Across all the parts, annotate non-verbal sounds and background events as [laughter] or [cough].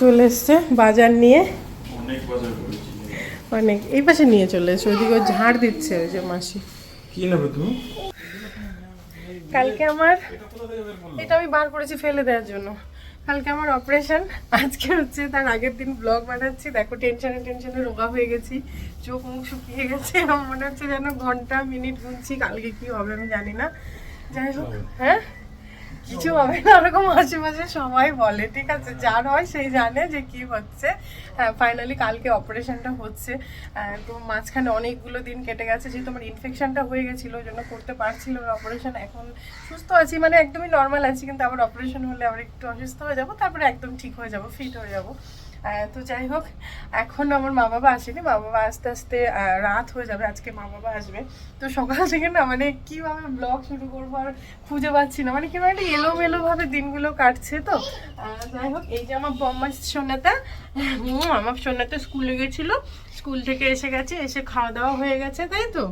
চলে এসছে বাজার নিয়ে। অনেক বাজার করেছি। অনেক এই পাশে নিয়ে চলে এসছে ওইদিকে ও ঝাড় দিচ্ছে ওই যে মাসি। কি নেবে তুমি? কালকে আমার এটা আমি বার করেছি ফেলে দেওয়ার জন্য। কালকে আমার অপারেশন আজকে হচ্ছে তার আগের দিন ব্লগ বানাচ্ছি। দেখো টেনশনে টেনশনে রোগা হয়ে গেছি চোখ মুখ শুকিয়ে গেছে আমার মনে হচ্ছে যেন ঘণ্টা মিনিট গুনছি কালকে কি হবে আমি জানি না। যাই হোক হ্যাঁ? কিছু হবে না, ওরকম মাঝে মাঝে সবাই বলে, ঠিক আছে? যার হয় সেই জানে যে কি হচ্ছে। হ্যাঁ ফাইনালি কালকে অপারেশনটা হচ্ছে। তো মাঝখানে অনেকগুলো দিন কেটে গেছে, যেহেতু আমার ইনফেকশনটা হয়ে গেছিল, ওই জন্য করতে পারছিল অপারেশন এখন সুস্থ আছি মানে একদমই নর্মাল আছি, কিন্তু আবার অপারেশন হলে আবার একটু অসুস্থ হয়ে যাব, তারপরে একদম ঠিক হয়ে যাব ফিট হয়ে যাব। তো যাই হোক এখন আমার মা বাবা আসেনি। মা বাবা আস্তে আস্তে রাত হয়ে যাবে আজকে মা বাবা আসবে। তো সকাল থেকে না মানে কীভাবে ব্লগ শুরু করব আর খুঁজে পাচ্ছি না। মানে কীভাবে একটা এলোমেলো ভাবে দিনগুলো কাটছে তো। যাই হোক এই যে আমার বম্মা হুম, আমার সোনাটা স্কুলে গেছিল। স্কুল থেকে এসে গেছে এসে খাওয়া দাওয়া হয়ে গেছে তাই তো?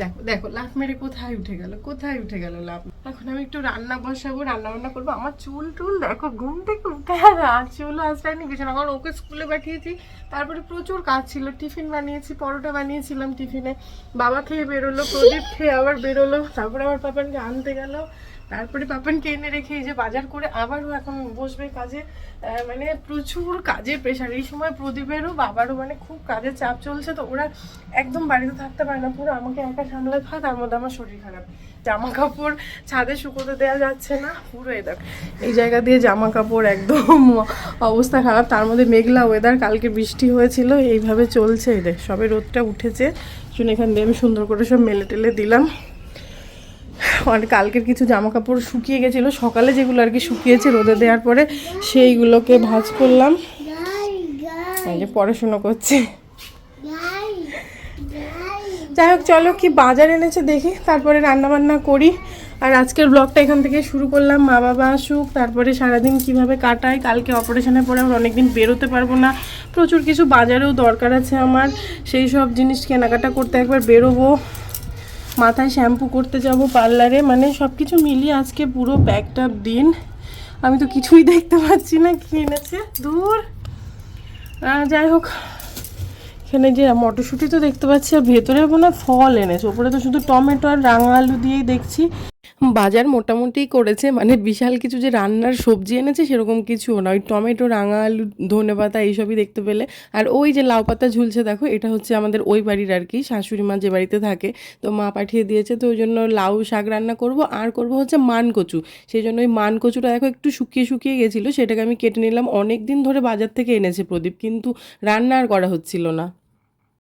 দেখো দেখো, লাফ মেরে কোথায় উঠে গেল, কোথায় উঠে গেল লাফ? এখন আমি একটু রান্না বসাবো, রান্না বান্না করব। আমার চুল টুল দেখো, ঘুম থেকে উঠে আর চুলও আসলানি কিছু না, কারণ ওকে স্কুলে পাঠিয়েছি, তারপরে প্রচুর কাজ ছিল, টিফিন বানিয়েছি, পরোটা বানিয়েছিলাম টিফিনে। বাবা খেয়ে বেরোলো, প্রদীপ খেয়ে আবার বেরোলো, তারপরে আমার পাপাকে আনতে গেল। তারপরে পাপানকে এনে রেখে এই যে বাজার করে আবারও এখন বসবে কাজে মানে প্রচুর কাজের প্রেশার এই সময় প্রদীপেরও বাবারও মানে খুব কাজের চাপ চলছে, তো ওরা একদম বাড়িতে থাকতে পারে না। পুরো আমাকে একা সামলাতে হয় তার মধ্যে আমার শরীর খারাপ। জামা কাপড় ছাদে শুকোতে দেওয়া যাচ্ছে না, পুরো এদার এই জায়গা দিয়ে জামা কাপড় একদম অবস্থা খারাপ। তার মধ্যে মেঘলা ওয়েদার কালকে বৃষ্টি হয়েছিল, এইভাবে চলছে এদের সবে রোদটা উঠেছে। শুনে এখান দিয়ে আমি সুন্দর করে সব মেলে টেলে দিলাম। আর কালকের কিছু জামা কাপড় শুকিয়ে গেছিল। সকালে যেগুলো আর কি শুকিয়েছে রোদে দেওয়ার পরে সেইগুলোকে ভাঁজ করলাম। এই যে পড়াশুনো করছে। যাই হোক, চলো কি বাজার এনেছে দেখি। তারপরে রান্না বান্না করি। আর আজকের ব্লগটা এখান থেকে শুরু করলাম। মা বাবা আসুক, তারপরে সারাদিন কীভাবে কাটাই কালকে অপারেশনের পরে আমার অনেকদিন বেরোতে পারব না। প্রচুর কিছু বাজারেও দরকার আছে আমার। সেই সব জিনিস কেনাকাটা করতে একবার বেরোবো। মাথায় শ্যাম্পু করতে যাব পার্লারে মানে সব কিছু মিলিয়ে আজকে পুরো ব্যাগটা দিন। আমি তো কিছুই দেখতে পাচ্ছি না, কি এনেছে? দূর। যাই হোক, এখানে যে মটরশুঁটি তো দেখতে পাচ্ছি, আর ভেতরে মনে ফল এনেছে। ওপরে তো শুধু টমেটো আর রাঙা আলু দিয়েই দেখছি। বাজার মোটামুটি করেছে মানে বিশাল কিছু যে রান্নার সবজি এনেছে সেরকম কিছুও না। ওই টমেটো রাঙা আলু ধনে পাতা এইসবই দেখতে পেলে। আর ওই যে লাউ পাতা ঝুলছে দেখো, এটা হচ্ছে আমাদের ওই বাড়ির আর কি, শাশুড়ি মা যে বাড়িতে থাকে। তো মা পাঠিয়ে দিয়েছে, তো ওই জন্য লাউ শাক রান্না করব। আর করব হচ্ছে মান কচু সেই জন্য ওই মান কচুটা দেখো একটু শুকিয়ে শুকিয়ে গেছিল, সেটাকে আমি কেটে নিলাম। অনেক দিন ধরে বাজার থেকে এনেছে প্রদীপ, কিন্তু রান্না আর করা হচ্ছিল না।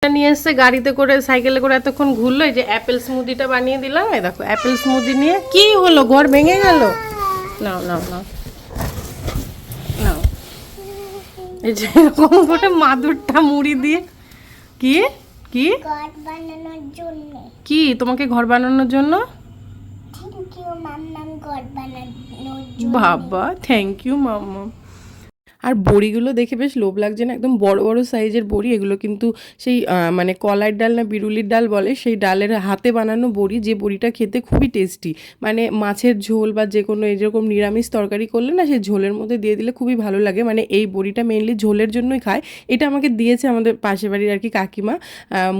নিয়ে এসছে গাড়িতে করে সাইকেলে করে এতক্ষণ ঘুরলো এই যে অ্যাপেল স্মুদিটা বানিয়ে দিলাম এই দেখো অ্যাপেল স্মুদি নিয়ে কি হলো ঘর ভেঙে গেল? নাও নাও নাও নাও। এই যে এরকম করে মাদুরটা মুড়ি দিয়ে কি কি? কি তোমাকে ঘর বানানোর জন্য? বাবা থ্যাংক ইউ মাম্মা আর বড়িগুলো দেখে বেশ লোভ লাগছে না? একদম বড় বড় সাইজের বড়ি, এগুলো কিন্তু সেই মানে কলার ডাল না বিরুলির ডাল বলে, সেই ডালের হাতে বানানো বড়ি, যে বড়িটা খেতে খুবই টেস্টি। মানে মাছের ঝোল বা যে কোনো, এরকম নিরামিষ তরকারি করলে না, সেই ঝোলের মধ্যে দিয়ে দিলে খুবই ভালো লাগে। মানে এই বড়িটা মেনলি ঝোলের জন্যই খায়। এটা আমাকে দিয়েছে আমাদের পাশের বাড়ির আর কি কাকিমা।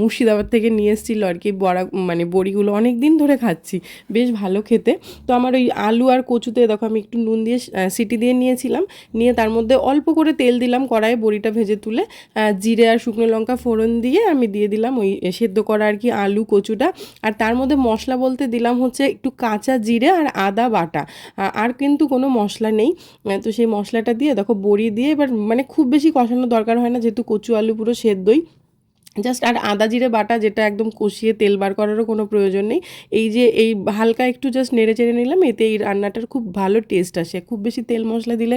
মুর্শিদাবাদ থেকে নিয়ে এসেছিল আর কি বড়া মানে বড়িগুলো। অনেক দিন ধরে খাচ্ছি, বেশ ভালো খেতে। তো আমার ওই আলু আর কচুতে, দেখো আমি একটু নুন দিয়ে সিটি দিয়ে নিয়েছিলাম। নিয়ে তার মধ্যে অল্প করে তেল দিলাম কড়াইয়ে বড়িটা ভেজে তুলে জিরে আর শুকনো লঙ্কা ফোড়ন দিয়ে আমি দিয়ে দিলাম ওই সেদ্ধ করা আর কি আলু, কচুটা। আর তার মধ্যে মশলা বলতে দিলাম হচ্ছে একটু কাঁচা জিরে আর আদা বাটা। আর কিন্তু কোনো মশলা নেই। তো সেই মশলাটা দিয়ে দেখো বড়ি দিয়ে এবার মানে খুব বেশি কষানোর দরকার হয় না, যেহেতু কচু আলু পুরো সেদ্ধই। জাস্ট আর আদা জিরে বাটা যেটা একদম কষিয়ে তেল বার করারও কোনো প্রয়োজন নেই। এই যে এই হালকা একটু জাস্ট নেড়ে চেড়ে নিলাম, এতে এই রান্নাটার খুব ভালো টেস্ট আসে। খুব বেশি তেল মশলা দিলে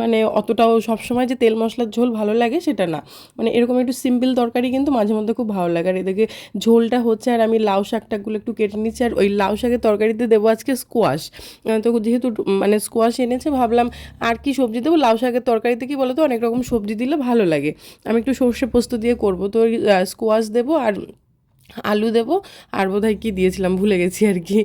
মানে অতটাও সবসময় যে তেল মশলার ঝোল ভালো লাগে সেটা না। মানে এরকম একটু সিম্পল তরকারি কিন্তু মাঝে মধ্যে খুব ভালো লাগে। আর এদিকে ঝোলটা হচ্ছে আর আমি লাউ শাকটাগুলো একটু কেটে নিচ্ছি। আর ওই লাউ শাকের তরকারিতে দেবো আজকে স্কোয়াশ তো যেহেতু মানে স্কোয়াশ এনেছে, ভাবলাম আর কি সবজি দেবো? লাউ শাকের তরকারিতে কি বলো তো অনেক রকম সবজি দিলে ভালো লাগে। আমি একটু সর্ষে পোস্ত দিয়ে করব। তো স্কোয়াশ দেবো আর আলু দেবো। আর বোধহয় কী দিয়েছিলাম, ভুলে গেছি আর কি।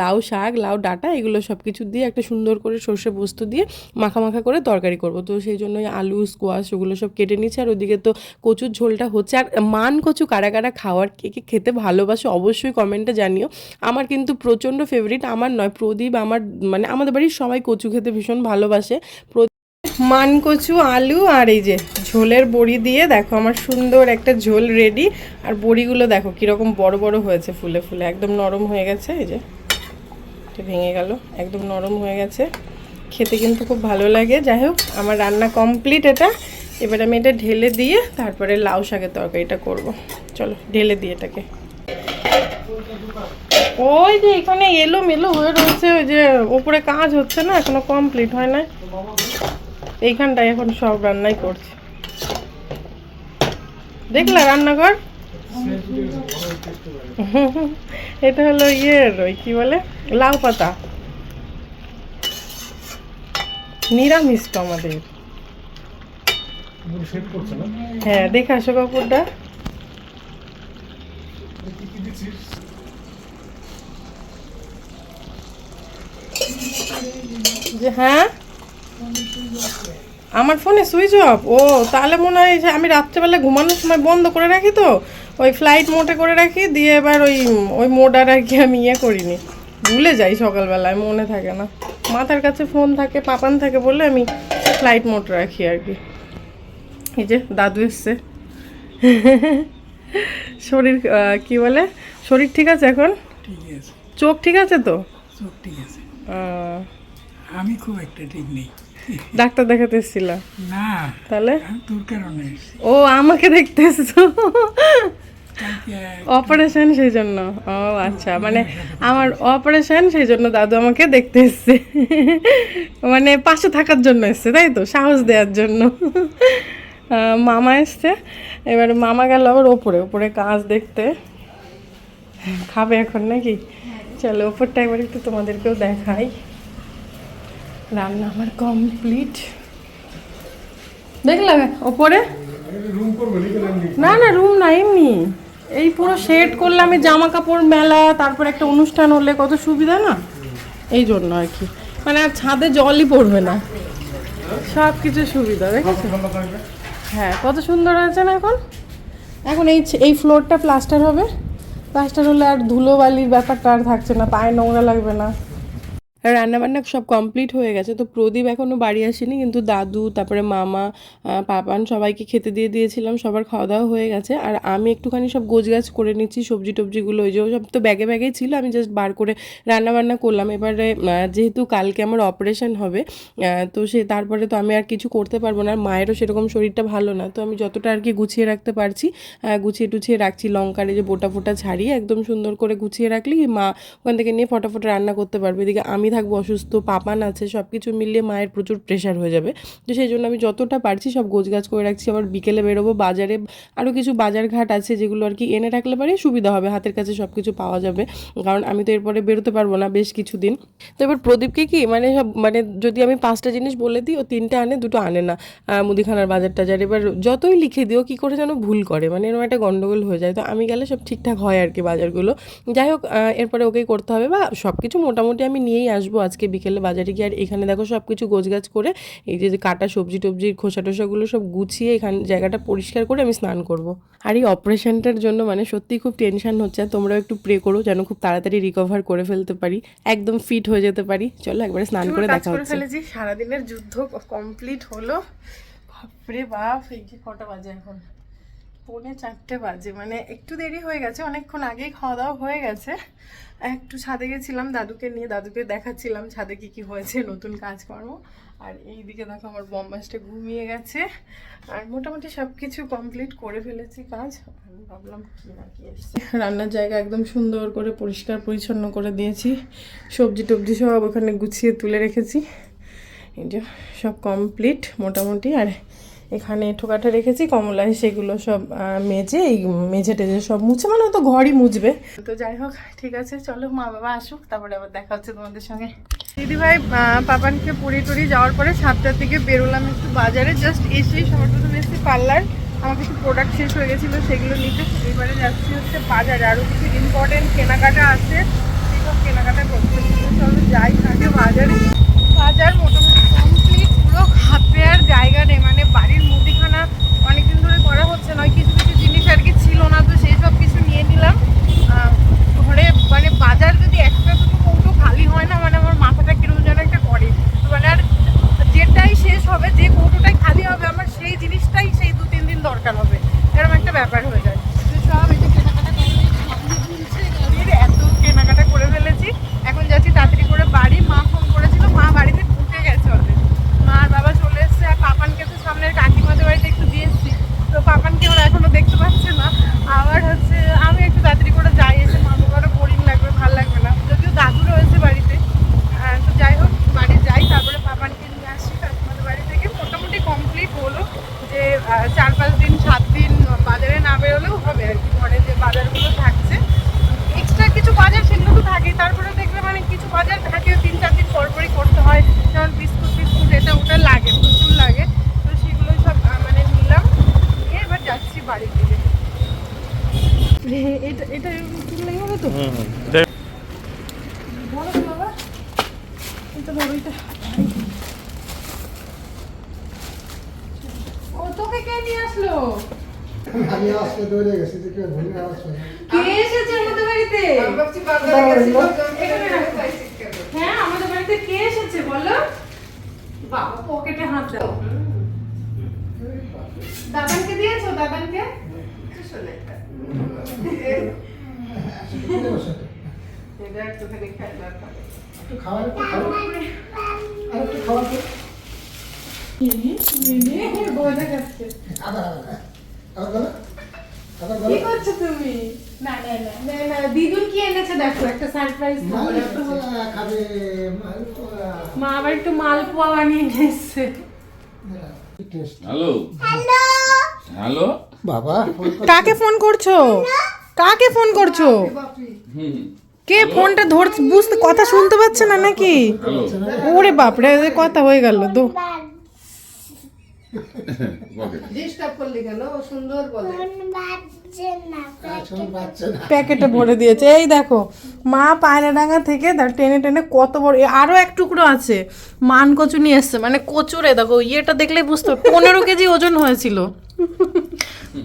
লাউ শাক, লাউ ডাঁটা, এগুলো সব কিছু দিয়ে একটা সুন্দর করে সর্ষে পোস্ত দিয়ে মাখা মাখা করে তরকারি করব। তো সেই জন্যই আলু, স্কোয়াশ, ওগুলো সব কেটে নিচ্ছি আর ওদিকে তো কচুর ঝোলটা হচ্ছে। আর মান কচু কারা কারা খাওয়ার, কে কে খেতে ভালোবাসে অবশ্যই কমেন্টে জানিও। আমার কিন্তু প্রচণ্ড ফেভারিট আমার নয়, প্রদীপ আমার মানে আমাদের বাড়ির সবাই কচু খেতে ভীষণ ভালোবাসে। প্র- মান কচু আলু আর এই যে ঝোলের বড়ি দিয়ে, দেখো আমার সুন্দর একটা ঝোল রেডি আর বড়িগুলো দেখো কীরকম বড় বড় হয়েছে ফুলে ফুলে, একদম নরম হয়ে গেছে, এই যে ভেঙে গেল, একদম নরম হয়ে গেছে। খেতে কিন্তু খুব ভালো লাগে। যাই হোক, আমার রান্না কমপ্লিট এটা। এবার আমি এটা ঢেলে দিয়ে তারপরে লাউ শাকের তরকারিটা করব। চলো, ঢেলে দিয়ে এটাকে। ওই যে এখানে এলো মেলো হয়ে রয়েছে, ওই যে ওপরে কাজ হচ্ছে না, এখনও কমপ্লিট হয় না। এইখানটায় এখন সব রান্নাই করছে। দেখলা রান্নাঘর? এটা হলো ইয়ের ওই কি বলে? লাউ পাতা। নিরামিষ তো আমাদের। হ্যাঁ দেখে আসো কাপড়টা। হ্যাঁ? আমার ফোনে সুইচ অফ? ও তাহলে মনে হয় যে আমি রাত্রেবেলা ঘুমানোর সময় বন্ধ করে রাখি তো। ওই ফ্লাইট মোডে করে রাখি দিয়ে এবার ওই ওই মোড আর কি আমি ইয়ে করিনি। ভুলে যাই সকালবেলায় মনে থাকে না। মাথার কাছে ফোন থাকে পাপান থাকে বলে আমি ফ্লাইট মোড রাখি আর কি এই যে দাদু এসছে। শরীর কি বলে? শরীর ঠিক আছে এখন? ঠিক আছে। চোখ ঠিক আছে তো? সব ঠিক আছে। আমি খুব একটা ঠিক নেই। ডাক্তার দেখাতে এসেছিল না তাহলে? তোর কারণে। ও আমাকে দেখতে এসছো অপারেশন সেই জন্য ও আচ্ছা মানে আমার অপারেশন সেই জন্য দাদু আমাকে দেখতে এসছে মানে পাশে থাকার জন্য এসছে তাই তো? সাহস দেওয়ার জন্য। মামা এসছে। এবার মামা গেল আবার ওপরে ওপরে কাজ দেখতে। খাবে এখন নাকি? চলো ওপরটা একবার একটু তোমাদেরকেও দেখাই। রান্না আমার কমপ্লিট দেখলে ওপরে? না না রুম না, এমনি। এই পুরো সেট করলে আমি জামা কাপড় মেলা, তারপর একটা অনুষ্ঠান হলে কত সুবিধা না? এই জন্য আর কি। মানে আর ছাদে জলই পড়বে না। সব কিছু সুবিধা, দেখেছ? হ্যাঁ কত সুন্দর হয়েছে না এখন? এখন এই এই ফ্লোরটা প্লাস্টার হবে। প্লাস্টার হলে আর ধুলো বালির ব্যাপারটা আর থাকছে না, পায়ে নোংরা লাগবে না। রান্নাবান্না সব কমপ্লিট হয়ে গেছে। তো প্রদীপ এখনও বাড়ি আসেনি, কিন্তু দাদু, তারপরে মামা পাপান সবাইকে খেতে দিয়ে দিয়েছিলাম, সবার খাওয়া দাওয়া হয়ে গেছে। আর আমি একটুখানি সব গোছগাছ করে নিচ্ছি সবজি টবজিগুলো ওই যে সব তো ব্যাগে ব্যাগেই ছিল, আমি জাস্ট বার করে রান্নাবান্না করলাম। এবারে যেহেতু কালকে আমার অপারেশন হবে তো সে, তারপরে তো আমি আর কিছু করতে পারব না, আর মায়েরও সেরকম শরীরটা ভালো না, তো আমি যতটা আর কি গুছিয়ে রাখতে পারছি গুছিয়ে টুছিয়ে রাখছি, লঙ্কারে যে বোটা ফোটা ছাড়িয়ে একদম সুন্দর করে গুছিয়ে রাখলি মা ওখান থেকে নিয়ে ফটাফট রান্না করতে পারবে। এদিকে আমি থাকব, অসুস্থ, পাপান আছে সব কিছু মিলিয়ে মায়ের প্রচুর প্রেশার হয়ে যাবে। তো সেই জন্য আমি যতটা পারছি সব গোছগাছ করে রাখছি। আবার বিকেলে বেরোবো বাজারে। আরও কিছু বাজার ঘাট আছে যেগুলো আর কি এনে রাখলে পারে সুবিধা হবে, হাতের কাছে সব কিছু পাওয়া যাবে। কারণ আমি তো এরপরে বেরোতে পারব না বেশ কিছুদিন। তো এবার প্রদীপকে কি মানে সব মানে যদি আমি পাঁচটা জিনিস বলে দিই, ও তিনটে আনে, দুটো আনে না। মুদিখানার বাজার টাজার। এবার যতই লিখে দিও কি করে যেন ভুল করে? মানে এরকম একটা গন্ডগোল হয়ে যায়। তো আমি গেলে সব ঠিকঠাক হয় আর কি বাজারগুলো। যাই হোক এরপরে ওকেই করতে হবে বা সব কিছু মোটামুটি আমি নিয়েই আসব। আজকে বিকেলে বাজারে গিয়ে। আর এখানে দেখো সব কিছু গোছগাছ করে এই যে কাটা সবজি টবজি খোসা টোসাগুলো সব গুছিয়ে এখানে জায়গাটা পরিষ্কার করে আমি স্নান করব। আর এই অপারেশনটার জন্য মানে সত্যিই খুব টেনশন হচ্ছে আর তোমরাও একটু প্রে করো যেন খুব তাড়াতাড়ি রিকভার করে ফেলতে পারি একদম ফিট হয়ে যেতে পারি। চলো একবারে স্নান করে দেখা হচ্ছে। সারাদিনের যুদ্ধ কমপ্লিট হলো। বাপরে বাপ এই কটা বাজে এখন। পৌনে চারটে বাজে মানে একটু দেরি হয়ে গেছে, অনেকক্ষণ আগেই খাওয়া দাওয়া হয়ে গেছে। একটু ছাদে গেছিলাম, দাদুকে নিয়ে, দাদুকে দেখাচ্ছিলাম ছাদে কি কি হয়েছে, নতুন কাজকর্ম। আর এইদিকে দেখো আমার বম্বাসটা ঘুমিয়ে গেছে। আর মোটামুটি সব কিছু কমপ্লিট করে ফেলেছি কাজ। আমি ভাবলাম কি না কি এসছে। রান্নার জায়গা একদম সুন্দর করে, পরিষ্কার, পরিচ্ছন্ন করে দিয়েছি। সবজি টবজি সব ওখানে গুছিয়ে তুলে রেখেছি। এই যে সব কমপ্লিট মোটামুটি। আর এখানে ঠোকাটা রেখেছি কমলায় সেগুলো সব মেজে এই মেঝে টেজে সব মুছে মানে তো ঘরই মুছবে। তো যাই হোক, ঠিক আছে, চলো মা বাবা আসুক, তারপরে আবার দেখা হচ্ছে তোমাদের সঙ্গে। দিদি ভাই পাপানকে পুরী টুরি যাওয়ার পরে সাতটার দিকে বেরোলাম একটু বাজারে জাস্ট এসেই সবার প্রথমে এসেছি পার্লার আমার কিছু প্রোডাক্ট শেষ হয়ে গেছিল, সেগুলো নিতে এবারে যাচ্ছি হচ্ছে বাজারে আরও কিছু ইম্পর্টেন্ট কেনাকাটা আছে সেসব কেনাকাটা করতে। চলো যাই বাজারে বাজার মোটামুটি কমপ্লিট পুরো হাতে আর জায়গা নেই মানে বাড়ির মুদিখানা অনেকদিন ধরে করা হচ্ছে নয় কিছু কিছু জিনিস আর কি ছিল না তো সেই সব কিছু নিয়ে নিলাম আহ, ঘরে মানে বাজার যদি একটা দুটো কৌটো খালি হয় না মানে আমার মাথাটা কীরকম যেন একটা করে মানে আর যেটাই শেষ হবে যে কৌটোটাই খালি হবে আমার সেই জিনিসটাই সেই দু তিন দিন দরকার হবে এরকম একটা ব্যাপার হয়ে যায় তো সব এই যে কেনাকাটা করে নিয়েছি, গাড়ির এত কেনাকাটা করে ফেলেছি এখন যাচ্ছি তাড়াতাড়ি করে বাড়ি মা ফোন করেছিল মা বাড়িতে ঢুকে গেছে অলরেডি মা আর বাবা চলে এসছে আর পাপানকে তো সামনের কাকিমাদের বাড়িতে একটু দিয়ে এসছি তো পাপানকে ওরা এখনও দেখতে পাচ্ছে না আবার হচ্ছে আমি একটু তাড়াতাড়ি করে যাই এসে মা বাবারও বোরিং লাগবে ভালো লাগবে না যদিও দাদু রয়েছে বাড়িতে আহ, তো যাই হোক বাড়ি যাই তারপরে পাপানকে নিয়ে আসি কাকিমাদের বাড়ি থেকে মোটামুটি কমপ্লিট হলো যে আহ, চার পাঁচ দিন সাত দিন বাজারে না বেরোলেও হবে আর কি ঘরে যে বাজারগুলো থাকছে এক্সট্রা কিছু বাজার সেগুলো তো থাকেই তারপরে দেখবে মানে কিছু বাজার থাকে তিন চার দিন পর পরই করতে হয় যেমন বিস্কুট ফিস্কুট এটা ওটা লাগে প্রচুর লাগে তো সেগুলো সব আহ, মানে নিলাম নিয়ে এবার যাচ্ছি বাড়ির দিকে এটা এটা কিনলেই হবে তো? বড় বাবা। এটা বড় এটা ও তোকে কে নিয়ে আসলো? আমি আসতে দৌড়ে গেছি দেখে ভুলে আসবে কে এসেছে আমাদের বাড়িতে? হ্যাঁ আমাদের বাড়িতে কে এসেছে বলো? বাবা পকেটে হাত দাও। দাদানকে দিয়েছ? দাদানকে? এটা দিদুন কি এনেছে দেখো একটা সারপ্রাইজ মালপোয়া খাবে মালপোয়া। মা আবার একটু মালপোয়া বানিয়ে নিয়ে এসছে হ্যালো হ্যালো বাবা কাকে ফোন করছ? কাকে ফোন করছ? কে ফোনটা ধর বুঝতে কথা শুনতে পাচ্ছে না নাকি? ওরে বাপরে কথা হয়ে গেল না প্যাকেটে ভরে দিয়েছে। এই দেখো মা পায়রাডাঙ্গা থেকে তার টেনে টেনে কত বড় এ আরও এক টুকরো আছে। মান কচু নিয়ে এসছে। মানে কচুরে দেখো ইয়েটা দেখলে বুঝতে পনেরো কেজি ওজন হয়েছিল।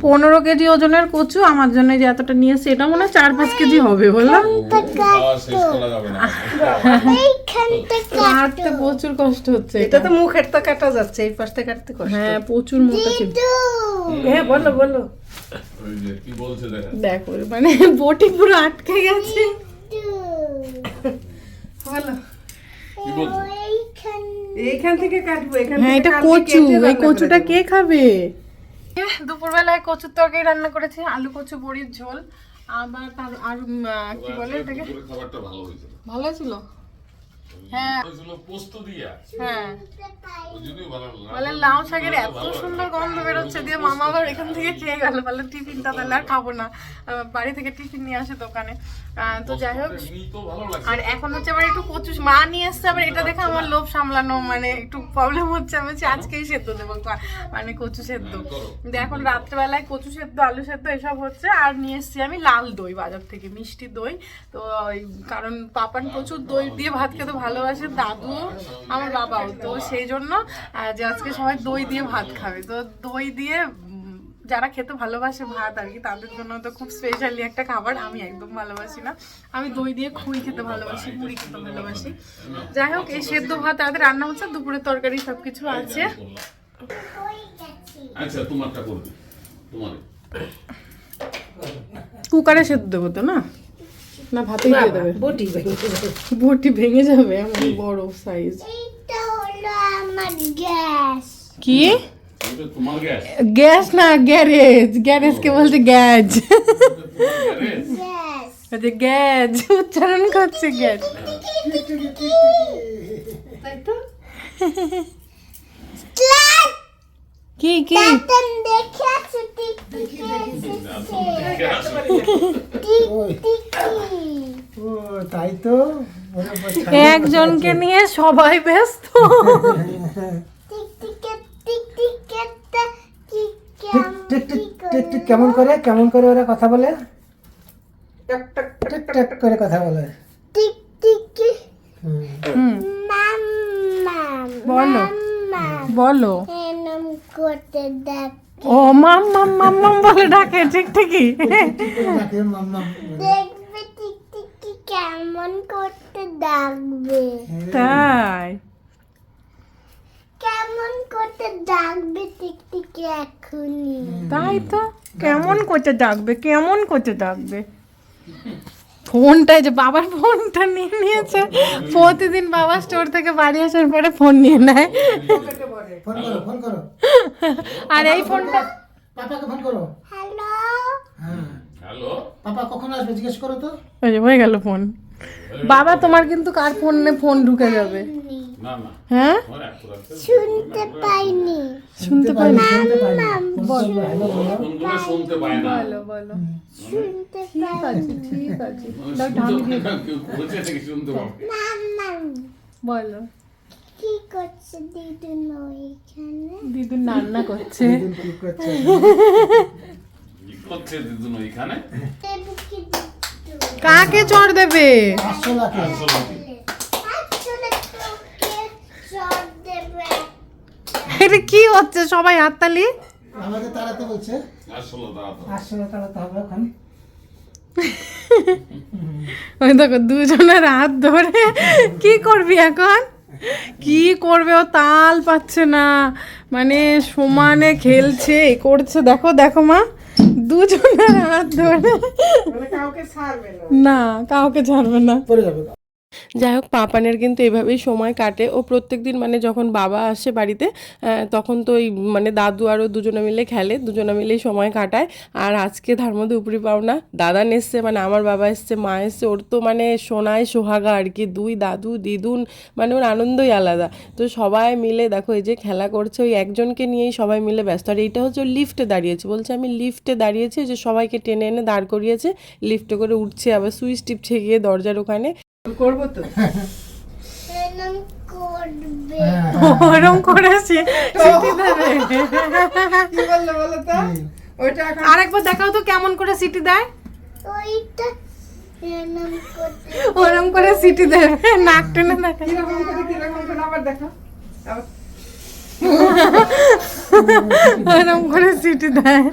পনেরো কেজি ওজনের কচু আমার জন্য যে এতটা নিয়ে এসছে এটা মনে হয় চার পাঁচ কেজি হবে বললাম। কাটতে প্রচুর কষ্ট হচ্ছে এটা তো মুখের তো কাটা যাচ্ছে এই পাশটা কাটতে কষ্ট। হ্যাঁ প্রচুর মোটা ছিল হ্যাঁ বলো বলো। ওই যে কি বলছে দেখা। মানে বটি পুরো আটকে গেছে। বলো। কি বলছে? এইখান থেকে কাটবো এখান হ্যাঁ এটা কচু এই কচুটা কে খাবে? দুপুরবেলায় কচুর তরকারি রান্না করেছি আলু কচু বড়ির ঝোল আবার তার আর কি বলে এটাকে? দুপুরের ভালো হয়েছিল। ভালো ছিল হ্যাঁ। পোস্ত দিয়া। হ্যাঁ। বলে লাউ শাকের এত সুন্দর গন্ধ বেরোচ্ছে দিয়ে মামা আবার এখান থেকে খেয়ে গেল। বলে টিফিনটা তাহলে আর খাব না। বাড়ি থেকে টিফিন নিয়ে আসে দোকানে। তো যাই হোক। আর এখন হচ্ছে আবার একটু কচু মা নিয়ে এসছে আবার এটা দেখে আমার লোভ সামলানো মানে একটু প্রবলেম হচ্ছে। আমি বলছি আজকেই সেদ্ধ দেবো মানে কচু সেদ্ধ। কিন্তু এখন রাত্রেবেলায় কচু সেদ্ধ আলু সেদ্ধ এসব হচ্ছে। আর নিয়ে এসছি আমি লাল দই বাজার থেকে মিষ্টি দই। তো কারণ পাপান প্রচুর দই দিয়ে ভাত খেতে ভালোবাসে দাদু আমার বাবাও। তো সেই জন্য যে আজকে সবাই দই দিয়ে ভাত খাবে। তো দই দিয়ে যারা খেতে ভালোবাসে ভাত আর কি তাদের জন্য তো খুব স্পেশালি একটা খাবার। আমি একদম ভালোবাসি না। আমি দই দিয়ে খুই খেতে ভালোবাসি মুড়ি খেতে ভালোবাসি। যাই হোক এই সেদ্ধ ভাত তাদের রান্না হচ্ছে দুপুরের তরকারি সব কিছু আছে। আচ্ছা তোমারটা করবে। তোমার কুকারে সেদ্ধ দেবো তো না? না ভাতেই দিয়ে দেবে। বটি ভেঙে দেবো। বটি ভেঙে যাবে এমন বড় সাইজ এইটা হলো আমার গ্যাস। কি? এটা তোমার গ্যাস? গ্যাস না গ্যারেজ। গ্যারেজকে বলছে গ্যাজ। গ্যাস। গ্যাস আচ্ছা গ্যাজ। উচ্চারণ করছে গ্যাজ। তাই তো? ক্লাস কি কি তাই তো একজনকে নিয়ে সবাই ব্যস্ত কেমন করে কেমন করে ওরা কথা বলে করে কথা বলে বলো বলো করতে দেখ ও মাম মাম মাম মাম বলে ডাকে ঠিক ঠিকই। ডাকে। দেখবে টিক টিকি কেমন করতে ডাকবে। তাই। কেমন করতে ডাকবে টিক টিকি এখনই। তাই তো কেমন করতে ডাকবে কেমন করতে ডাকবে। ফোনটাই যে বাবার ফোনটা নিয়ে নিয়েছে প্রতিদিন বাবা স্টোর থেকে বাড়ি আসার পরে ফোন নিয়ে নেয়। ফোন করো ফোন করো। [laughs] আর এই ফোনটা পাপাকে ফোন করো। হ্যালো? হ্যাঁ। হ্যালো? পাপা কখন আসবে জিজ্ঞেস করো তো। ওই যে হয়ে গেল ফোন। বাবা তোমার কিন্তু কার ফোনে ফোন ঢুকে যাবে? না না। হ্যাঁ? শুনতে পাইনি। শুনতে পাই না শুনতে পাই না ফোন করবে হ্যালো বলো বলো। বলো শুনতে ঠিক আছে ঠিক আছে। শুনতে পাবে। মাম্মা। বলো। কি করছে? দিদু এখানে। দিদু রান্না করছে। দিন কি করছে? কি করছে দিদুন ওইখানে? দেবু কি দিদু কাকে চড় দেবে? পাঁচশো লাখে আসলে আসলে তোকে চট দেবে। এটা কি হচ্ছে সবাই হাততালি? আমাকে তাড়াতে বলছে। আসলে দাদা আসলে তাড়াতে হবে এখন। ওই দেখো দুজনের হাত ধরে কি করবি এখন? কি করবে? ও তাল পাচ্ছে না। মানে সমানে খেলছে এ করছে। দেখো দেখো মা দুজনের হাত ধরে। না কাউকে ছাড়বে না। পড়ে যাবে। যাই হোক, পাপানের কিন্তু এভাবেই সময় কাটে। ও প্রত্যেক দিন মানে যখন বাবা আসে বাড়িতে তখন তো ওই মানে দাদু আরও দুজনে মিলে খেলে, দুজনে মিলেই সময় কাটায়। আর আজকে তার মধ্যে উপরি পাওনা, দাদা এসছে মানে আমার বাবা এসছে, মা এসছে, ওর তো মানে সোনায় সোহাগা আর কি, দুই দাদু, দিদুন মানে ওর আনন্দই আলাদা। তো সবাই মিলে দেখো, এই যে খেলা করছে, ওই একজনকে নিয়েই সবাই মিলে ব্যস্ত। আর এইটা হচ্ছে লিফটে দাঁড়িয়েছে, বলছে আমি লিফটে দাঁড়িয়েছি যে সবাইকে টেনে এনে দাঁড় করিয়েছে লিফটে করে উঠছে, আবার সুইচ টিপছে গিয়ে দরজার ওখানে। করব তো? ওরম করেছি। সিটি দেবে। আরেকবার দেখাও তো কেমন করে সিটি দেয়। ওইটা ওরম করে সিটি দেবে নাক টেনে দেখা ওরম করে সিটি দেয়।